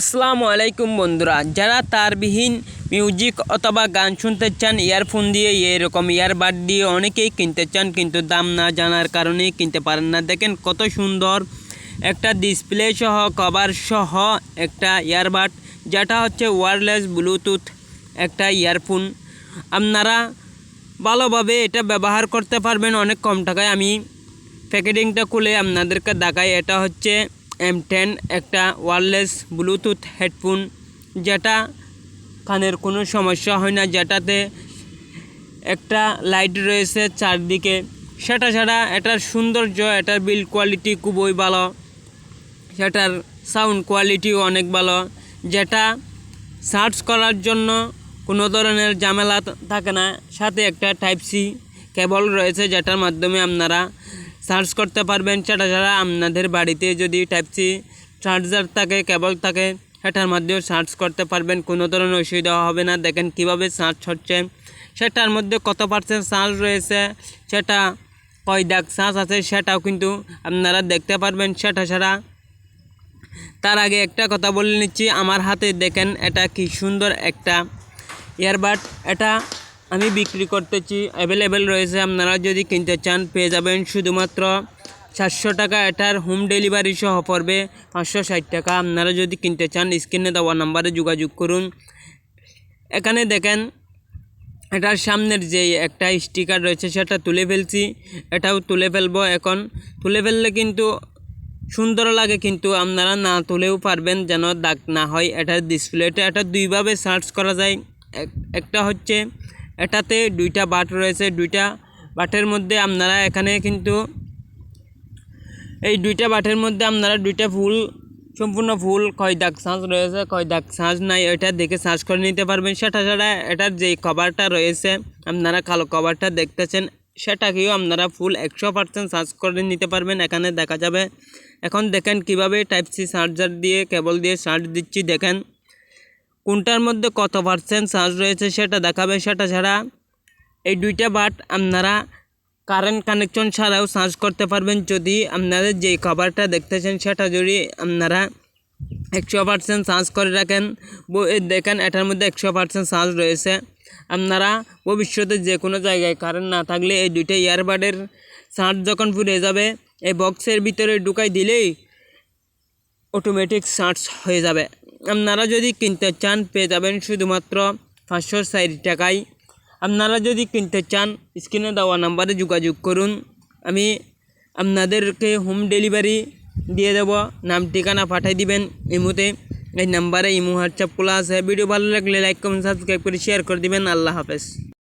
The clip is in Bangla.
আসসালামু আলাইকুম বন্ধুরা, যারা তারবিহীন মিউজিক অথবা গান শুনতে চান ইয়ারফোন দিয়ে এরকম ইয়ারবাড দিয়ে অনেকেই কিনতে চান, কিন্তু দাম না জানার কারণে কিনতে পারেন না। দেখেন কত সুন্দর একটা ডিসপ্লে সহ কভার সহ একটা ইয়ারবাড যেটা হচ্ছে ওয়্যারলেস ব্লুটুথ একটা ইয়ারফোন আপনারা ভালোভাবে এটা ব্যবহার করতে পারবেন, অনেক কম টাকায়। আমি প্যাকেটিংটা খুলে আপনাদেরকে দেখাই, এটা হচ্ছে এম টেন একটা ওয়্যারলেস ব্লুটুথ হেডফোন যেটা কানের কোনো সমস্যা হয় না, যেটাতে একটা লাইট রয়েছে চারদিকে। সেটা ছাড়া এটার সৌন্দর্য, এটার বিল্ড কোয়ালিটি খুবই ভালো। সেটার সাউন্ড কোয়ালিটিও অনেক ভালো। যেটা সার্চ করার জন্য কোনো ধরনের ঝামেলা থাকে না। সাথে একটা টাইপ সি কেবল রয়েছে, যেটার মাধ্যমে আপনারা সার্চ করতে পারবেন, সেটা ছাড়া আপনাদের বাড়িতে যদি টাইপ সি চার্জার থাকে কেবল থাকে, সেটার মাধ্যমেও সার্চ করতে পারবেন, কোনো ধরনের অসুবিধা হবে না। দেখেন কীভাবে সার্চ হচ্ছে। সেটার মধ্যে কত পার্সেন্ট সার্চ রয়েছে, সেটা কয় দাগ সার্চ আছে, সেটাও কিন্তু আপনারা দেখতে পারবেন। সেটা ছাড়া তার আগে একটা কথা বলে নিচ্ছি। আমার হাতে দেখেন এটা কি সুন্দর একটা ইয়ারবাড এটা আমি বিক্রি করতেছি অ্যাভেলেবেল রয়েছে। আপনারা যদি কিনতে চান, পেয়ে যাবেন শুধুমাত্র সাতশো টাকা। এটার হোম ডেলিভারি সহ পড়বে পাঁচশো ষাট টাকা। আপনারা যদি কিনতে চান স্ক্রিনে দেওয়া নাম্বারে যোগাযোগ করুন। এখানে দেখেন, এটার সামনের যে একটা স্টিকার রয়েছে, সেটা তুলে ফেলছি। এটাও তুলে ফেলব এখন। তুলে ফেললে কিন্তু সুন্দর লাগে, কিন্তু আপনারা না তুলেও পারবেন যেন দাগ না হয় এটার ডিসপ্লেটা এটা দুইভাবে সার্চ করা যায়। এক- একটা হচ্ছে এটাতে দুইটা বাট রয়েছে, দুইটা বাটের মধ্যে আপনারা এখানে কিন্তু এই দুইটা বাটের মধ্যে আপনারা দুইটা ফুল, সম্পূর্ণ ফুল কয় দাগ সাঁজ রয়েছে কয় দাগ সাঁজ নাই, এটা দেখে সার্চ করে নিতে পারবেন। সেটা ছাড়া এটার যে কভারটা রয়েছে, আপনারা কালো কভারটা দেখতেছেন, সেটাকেও আপনারা ফুল একশো পার্সেন্ট সার্চ করে নিতে পারবেন, এখানে দেখা যাবে। এখন দেখেন কীভাবে টাইপ সি চার্জার দিয়ে কেবল দিয়ে চার্জ দিচ্ছি, দেখেন। কোনটার মধ্যে কত পার্সেন্ট চার্জ রয়েছে সেটা দেখাবে সেটা ছাড়া এই দুইটা বাট আপনারা কারেন্ট কানেকশন ছাড়াও চার্জ করতে পারবেন। যদি আপনাদের যে খাবারটা দেখতেছেন সেটা যদি আপনারা একশো পার্সেন্ট চার্জ করে রাখেন দেখেন এটার মধ্যে একশো পার্সেন্ট চার্জ রয়েছে। আপনারা ভবিষ্যতে যে কোনো জায়গায় কারেন্ট না থাকলে এই দুইটা ইয়ারবাডের চার্জ যখন ফুরে যাবে, এই বক্সের ভিতরে ঢুকাই দিলেই অটোমেটিক সার্চ হয়ে যাবে। আপনারা যদি কিনতে চান, পেয়ে যাবেন শুধুমাত্র পাঁচশো ষাট টাকায়। আপনারা যদি কিনতে চান, স্ক্রিনে দেওয়া নাম্বারে যোগাযোগ করুন। আমি আপনাদেরকে হোম ডেলিভারি দিয়ে দেব। নাম, ঠিকানা পাঠিয়ে দিবেন ইমুতে এই নাম্বারে ইমো, হোয়াটসঅ্যাপ খোলা আছে। ভিডিও ভালো লাগলে লাইক, কমেন্ট, সাবস্ক্রাইব করে শেয়ার করে দিবেন। আল্লাহ হাফেজ।